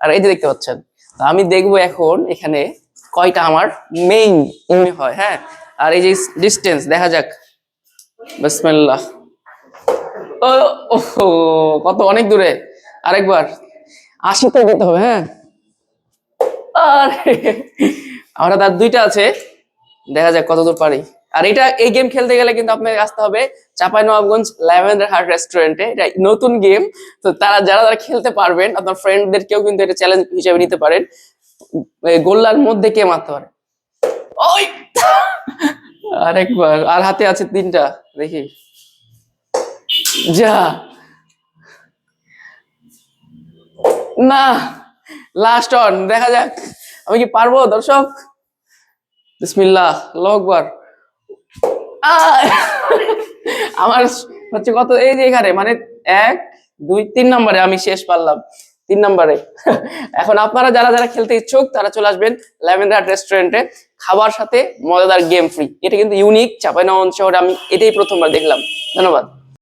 আর এই যে দেখতে পাচ্ছেন আমি দেখব এখন এখানে কয়টা আমার মেইন হয় হ্যাঁ? আর এই যে ডিস্টেন্স দেখা যাক। বিসমিল্লাহ। ও ওহো, কত অনেক দূরে। আরেকবার। আশিতে যেতে হবে হ্যাঁ? আরে আমরা তার দুইটা আছে। দেখা যাক কত দূর পারি। আর এটা এই গেম খেলতে গেলে কিন্তু আপনাকে আসতে হবে চাপাই নবাবগঞ্জ ল্যাভেন্ডার হার্ট রেস্টুরেন্টে এটা নতুন গেম তো তারা, যারা যারা খেলতে পারবেন, আপনার ফ্রেন্ডদেরকেও কিন্তু এটা চ্যালেঞ্জ হিসেবে নিতে পারেন। গোল্লার মধ্যে কে মারতে পারে? ওই! আরেকবার, আর হাতে আছে তিনটা, দেখি। যা। না লাস্ট অন দেখা যাক। আমি কি পারব, দর্শক? বিসমিল্লাহ লোকবার আমার হচ্ছে কত, এই যে এখানে মানে এক, দুই, তিন নম্বরে আমি শেষ পারলাম, তিন নম্বরে। এখন আপনারা যারা যারা খেলতে ইচ্ছুক, তারা চলে আসবেন ল্যাভেন্ডার রেস্টুরেন্টে, খাবার সাথে মজাদার গেম ফ্রি। এটা কিন্তু ইউনিক চাপাইনা শহরে আমি এটাই প্রথমবার দেখলাম। ধন্যবাদ।